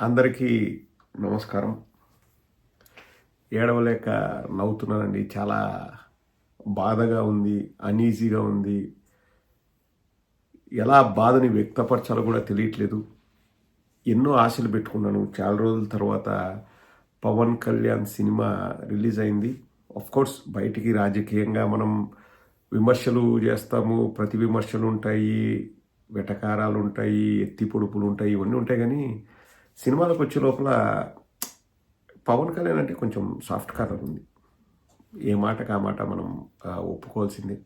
అందరికీ నమస్కారం. ఏడవలేక నవ్వుతున్నానండి. చాలా బాధగా ఉంది అనీజీగా ఉంది. ఎలా బాధని వ్యక్తపరచాలో కూడా తెలియట్లేదు. ఎన్నో ఆశలు పెట్టుకున్నాను. చాలా రోజుల తర్వాత పవన్ కళ్యాణ్ సినిమా రిలీజ్ అయింది. కోర్స్ బయటికి రాజకీయంగా మనం విమర్శలు చేస్తాము. ప్రతి విమర్శలు ఉంటాయి వెటకారాలు ఉంటాయి ఎత్తి పొడుపులు ఉంటాయి ఇవన్నీ ఉంటాయి కానీ సినిమాలకు వచ్చే లోపల పవన్ కళ్యాణ్ అంటే కొంచెం సాఫ్ట్ కార్నర్ ఉంది. ఏ మాటకు ఆ మాట మనం ఒప్పుకోవాల్సిందే.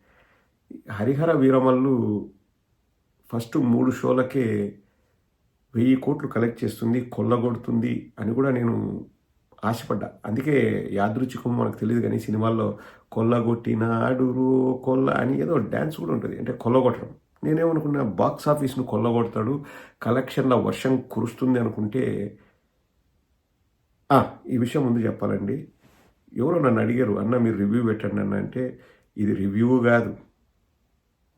హరిహర వీరమల్లు ఫస్ట్ మూడు షోలకే వెయ్యి కోట్లు కలెక్ట్ చేస్తుంది కొల్లగొడుతుంది అని కూడా నేను ఆశపడ్డా. అందుకే యాదృచ్ఛికం మనకు తెలియదు కానీ సినిమాల్లో కొల్లగొట్టినాడు కొల్ల అని ఏదో డ్యాన్స్ కూడా ఉంటుంది. అంటే కొల్లగొట్టడం. నేనేమనుకున్నా బాక్స్ ఆఫీస్ను కొల్లగొడతాడు కలెక్షన్ల వర్షం కురుస్తుంది అనుకుంటే ఈ విషయం ముందు చెప్పాలండి. ఎవరో నన్ను అడిగారు అన్న మీరు రివ్యూ పెట్టండి అన్న అంటే ఇది రివ్యూ కాదు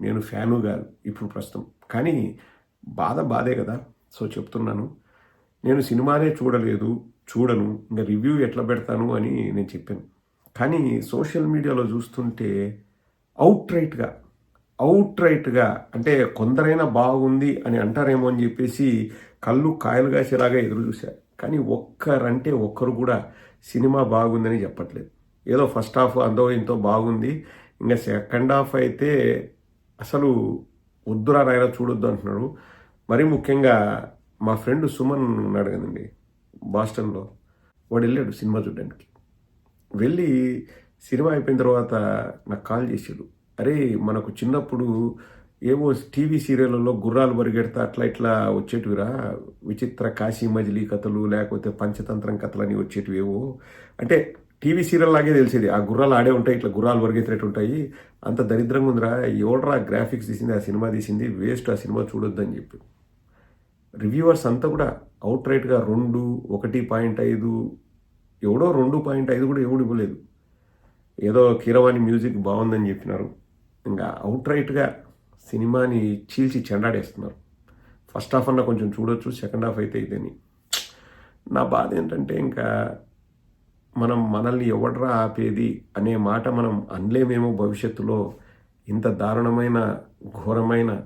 నేను ఫ్యాను కాదు ఇప్పుడు ప్రస్తుతం. కానీ బాధ బాధే కదా సో చెప్తున్నాను. నేను సినిమానే చూడలేదు చూడను ఇంకా రివ్యూ ఎట్లా పెడతాను అని నేను చెప్పాను. కానీ సోషల్ మీడియాలో చూస్తుంటే అవుట్ రైట్గా అవుట్ రైట్గా అంటే కొందరైనా బాగుంది అని అంటారేమో అని చెప్పేసి కళ్ళు కాయలు కాసేలాగా ఎదురు చూశారు కానీ ఒక్కరంటే ఒక్కరు కూడా సినిమా బాగుందని చెప్పట్లేదు. ఏదో ఫస్ట్ హాఫ్ అందో బాగుంది. ఇంకా సెకండ్ హాఫ్ అయితే అసలు వద్దురా నాయన చూడొద్దు అంటున్నాడు. మరీ ముఖ్యంగా మా ఫ్రెండ్ సుమన్ ఉన్నాడు కదండి బాస్టన్లో. వాడు వెళ్ళాడు సినిమా చూడడానికి. వెళ్ళి సినిమా అయిపోయిన తర్వాత నాకు కాల్ చేసాడు అరే మనకు చిన్నప్పుడు ఏవో టీవీ సీరియళ్ళలో గుర్రాలు పరిగెడతా అట్లా ఇట్లా వచ్చేటివిరా. విచిత్ర కాశీ మజిలీ కథలు లేకపోతే పంచతంత్రం కథలు అని వచ్చేటివి ఏవో. అంటే టీవీ సీరియల్ లాగే తెలిసేది. ఆ గుర్రాలు ఆడే ఉంటాయి ఇట్లా గుర్రాలు పరిగెత్తినట్టు ఉంటాయి. అంత దరిద్రంగా ఉందిరా. ఎవడరా గ్రాఫిక్స్ తీసింది ఆ సినిమా తీసింది? వేస్ట్ ఆ సినిమా చూడొద్దని చెప్పి. రివ్యూవర్స్ అంతా కూడా అవుట్ రైట్గా రెండు ఒకటి పాయింట్ ఐదు ఎవడో రెండు పాయింట్ ఐదు కూడా ఎవడు ఇవ్వలేదు. ఏదో కీరవాణి మ్యూజిక్ బాగుందని చెప్పినారు. ఇంకా అవుట్ రైట్గా సినిమాని చీల్చి చెండాడేస్తున్నారు. ఫస్ట్ హాఫ్ అన్న కొంచెం చూడొచ్చు సెకండ్ హాఫ్ అయితే ఇదని. నా బాధ ఏంటంటే ఇంకా మనం మనల్ని ఎవడరా ఆపేది అనే మాట మనం అనలేమేమో భవిష్యత్తులో. ఇంత దారుణమైన ఘోరమైన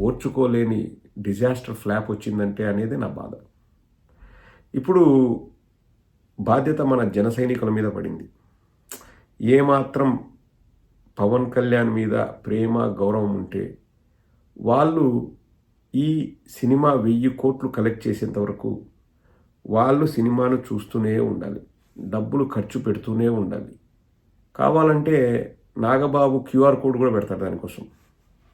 ఓర్చుకోలేని డిజాస్టర్ ఫ్లాప్ వచ్చిందంటే అనేది నా బాధ. ఇప్పుడు బాధ్యత మన జన సైనికుల మీద పడింది. ఏమాత్రం పవన్ కళ్యాణ్ మీద ప్రేమ గౌరవం ఉంటే వాళ్ళు ఈ సినిమా వెయ్యి కోట్లు కలెక్ట్ చేసేంత వరకు వాళ్ళు సినిమాను చూస్తూనే ఉండాలి. డబ్బులు ఖర్చు పెడుతూనే ఉండాలి. కావాలంటే నాగబాబు క్యూఆర్ కోడ్ కూడా పెడతాడు దానికోసం.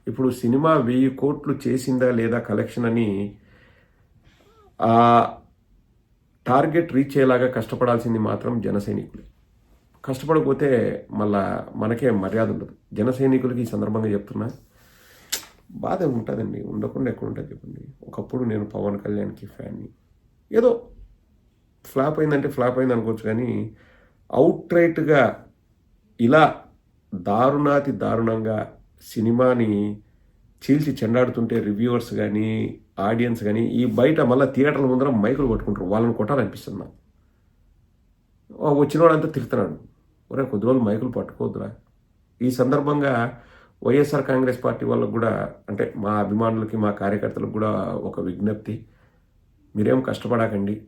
ఇప్పుడు సినిమా వెయ్యి కోట్లు చేసిందా లేదా కలెక్షన్ అని ఆ టార్గెట్ రీచ్ అయ్యేలాగా కష్టపడాల్సింది మాత్రం జన సైనికులే. కష్టపడకపోతే మళ్ళా మనకే మర్యాద ఉండదు. జన సైనికులకి ఈ సందర్భంగా చెప్తున్నా బాధ ఉంటుందండి. ఉండకుండా ఎక్కడ ఉంటుంది చెప్పండి. ఒకప్పుడు నేను పవన్ కళ్యాణ్కి ఫ్యాన్ని. ఏదో ఫ్లాప్ అయిందంటే ఫ్లాప్ అయింది అనుకోవచ్చు కానీ అవుట్ రైట్గా ఇలా దారుణాతి దారుణంగా సినిమాని చీల్చి చెండాడుతుంటే రివ్యూవర్స్ కానీ ఆడియన్స్ కానీ ఈ బయట మళ్ళీ థియేటర్ల ముందర మైకులు పట్టుకుంటారు. వాళ్ళని కొట్టాలనిపిస్తుంది? నాకు ఆ వచ్చినవాడంతా తిడుతున్నాడు ఒరే కొద్ది రోజులు మైకులు పట్టుకోవద్దురా. ఈ సందర్భంగా వైఎస్ఆర్ కాంగ్రెస్ పార్టీ వాళ్ళకు కూడా అంటే మా అభిమానులకి మా కార్యకర్తలకు కూడా ఒక విజ్ఞప్తి. మీరేం కష్టపడకండి.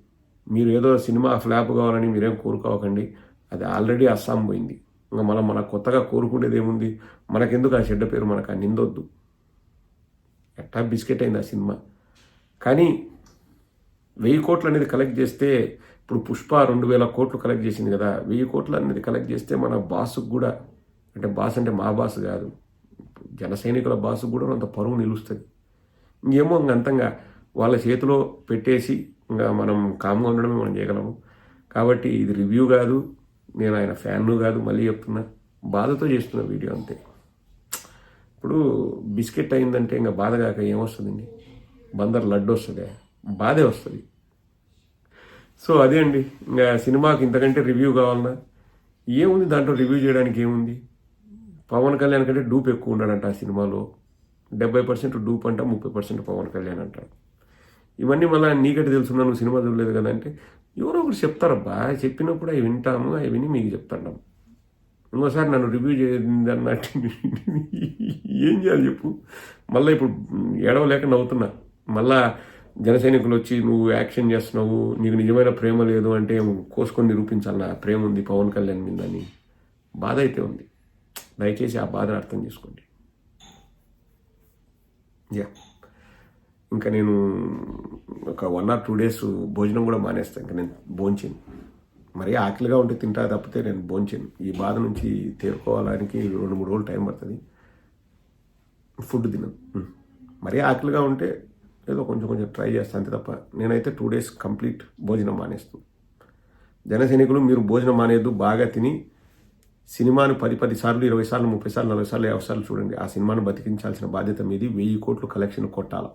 మీరు ఏదో సినిమా ఫ్లాప్ కావాలని మీరేం కోరుకోవకండి అది ఆల్రెడీ అస్సాం పోయింది. ఇంకా మనం మన కొత్తగా కోరుకునేది ఏముంది మనకెందుకు ఆ చెడ్డ పేరు మనకు? ఆ నిందొద్దు. ఎట్టా బిస్కెట్ అయింది ఆ సినిమా? కానీ వెయ్యి కోట్లు అనేది కలెక్ట్ చేస్తే ఇప్పుడు పుష్ప రెండు వేల కోట్లు కలెక్ట్ చేసింది కదా వెయ్యి కోట్లు అనేది కలెక్ట్ చేస్తే మన బాసుకు కూడా అంటే బాస్ అంటే మా బాస్ కాదు జన సైనికుల బాసుకు కూడా అంత పరువు నిలుస్తుంది. ఇంకేమో అంతంగా వాళ్ళ చేతిలో పెట్టేసి ఇంకా మనం కామ్గా ఉండడమే మనం చేయగలము. కాబట్టి ఇది రివ్యూ కాదు నేను ఆయన ఫ్యాన్ను కాదు మళ్ళీ చెప్తున్నా బాధతో చేస్తున్న వీడియో అంతే. ఇప్పుడు బిస్కెట్ అయిందంటే ఇంకా బాధ కాక ఏమొస్తుందండి? బందర్ లడ్డు వస్తుంది బాధే వస్తుంది. సో అదే అండి ఇంకా సినిమాకి ఇంతకంటే రివ్యూ కావాలన్నా ఏముంది దాంట్లో రివ్యూ చేయడానికి ఏముంది? పవన్ కళ్యాణ్ కంటే డూప్ ఎక్కువ ఉన్నాడంట ఆ సినిమాలో. డెబ్బై పర్సెంట్ డూప్ అంట ముప్పై పర్సెంట్ పవన్ కళ్యాణ్ అంటాడు. ఇవన్నీ మళ్ళీ నీకటి తెలుసున్నా నువ్వు సినిమా చూడలేదు కదా అంటే ఎవరో ఒకరు చెప్తారబ్బా చెప్పినప్పుడు అవి వింటాము అవి విని మీకు చెప్తాను. ఇంకోసారి నన్ను రివ్యూ చేయండి అన్నట్టు ఏం చేయాలి చెప్పు? మళ్ళీ ఇప్పుడు ఏడవలేక నవ్వుతున్నా. మళ్ళా జనసైనికులు వచ్చి నువ్వు యాక్షన్ చేస్తున్నావు నీకు నిజమైన ప్రేమ లేదు అంటే కోసుకొని నిరూపించాలి నా ప్రేమ ఉంది పవన్ కళ్యాణ్ మీద అని బాధ అయితే ఉంది. దయచేసి ఆ బాధను అర్థం చేసుకోండి. యా. ఇంకా నేను ఒక వన్ ఆర్ టూ డేస్ భోజనం కూడా మానేస్తాను. ఇంకా నేను భోంచాను మరీ ఆకలిగా ఉంటే తింటా తప్పితే నేను భోంచాను ఈ బాధ నుంచి తేరుకోవడానికి రెండు మూడు రోజులు టైం పడుతుంది. ఫుడ్ తినను. మరీ ఆకలిగా ఉంటే ఏదో కొంచెం కొంచెం ట్రై చేస్తాను అంతే తప్ప నేనైతే టూ డేస్ కంప్లీట్ భోజనం మానేస్తాను జన మీరు భోజనం మానేద్దు బాగా తిని సినిమాను పది పది సార్లు ఇరవై సార్లు ముప్పై సార్లు నలభై సార్లు యాభై సార్లు చూడండి. ఆ సినిమాను బతికించాల్సిన బాధ్యత మీది. వెయ్యి కోట్లు కలెక్షన్ కొట్టాలా?